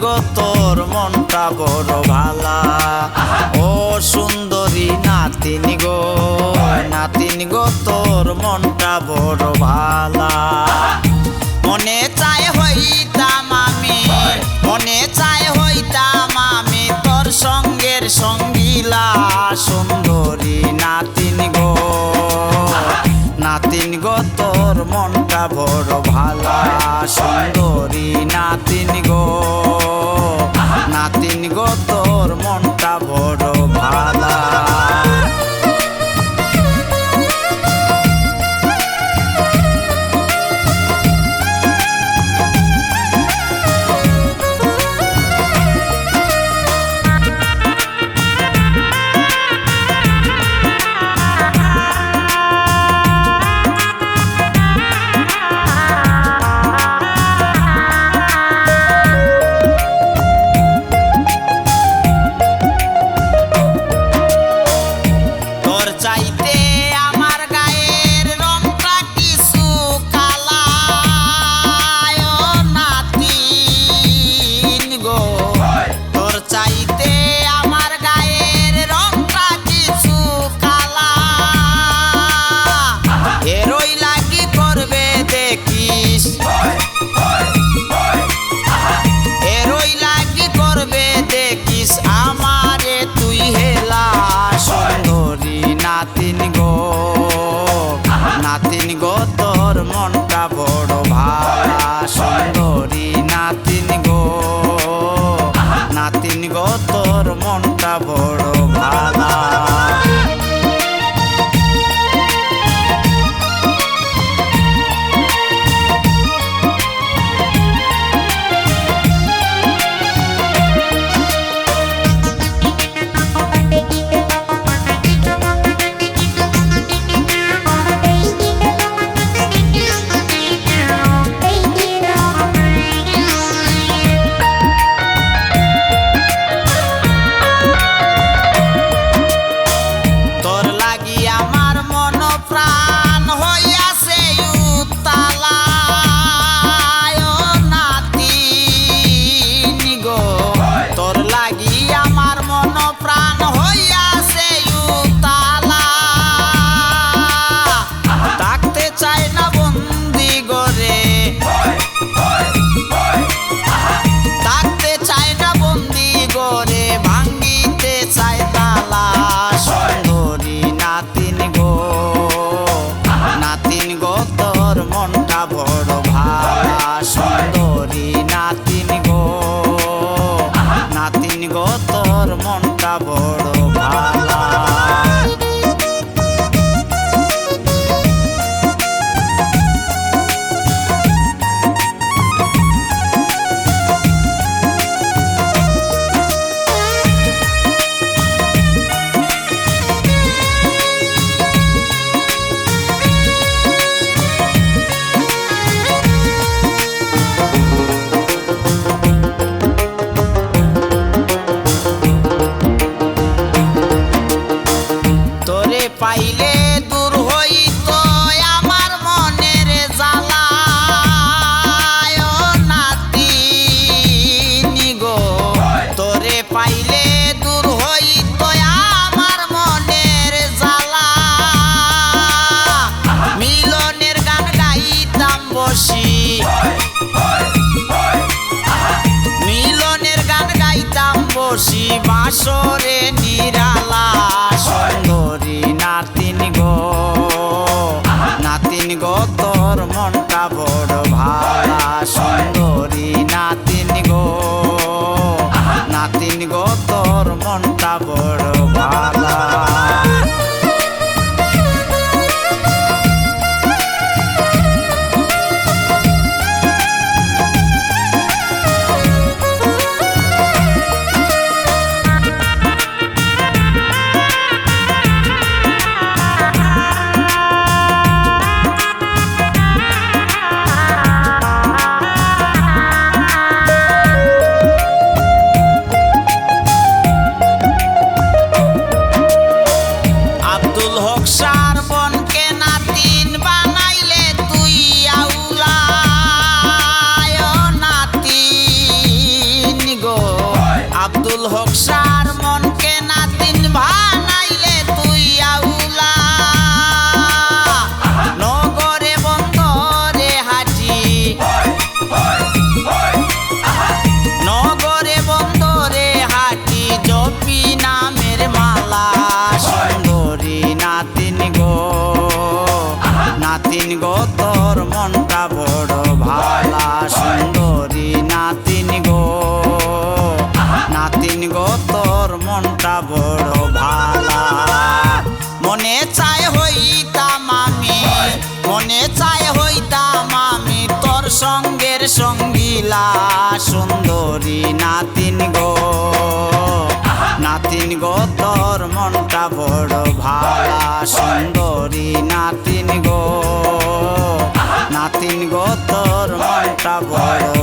গো, তোর মনটা বড় ভালা। ও সুন্দরী নাতিন গো নাতিন গো, তোর মনটা বড় ভালা। মনে চায় হইতা মামি মনে চায় হইতা মামি তোর সঙ্গের সঙ্গীলা। সুন্দরী নাতিন গো তোর মনটা বড় ভালা সুন্দরী নাতিন গো। নাতিন গো তোর মনটা বড় ভালা। নাতিন গো, তোর মনটা বড় ভালা সুন্দরী নাতিন গো নাতিন গো, তোর মনটা বড় ভালা। মনটা বড় গাইতাম বসি মিলনের গান গাইতাম বসি বাসরে নিরালা। সুন্দরী নাতিন গো নাতিন গো, তোর মনটা হোক মনকে নাতিন ভানাইলে তুই আউলা। বন্দরে জপি নামের মালা। সুন্দরী নাতিন গো নাতিন গো, তোর মনটা বড় ভালা। সুন্দর গো তোর মনটা বড় ভালা। মনে চায় হইতাম আমি মনে চায় হইতাম আমি তোর সঙ্গের সঙ্গীলা সুন্দরী নাতিন গো। নাতিন গো তোর মনটা বড় ভালা, সুন্দরী নাতিন গো। নাতিন গো তোর মনটা বড়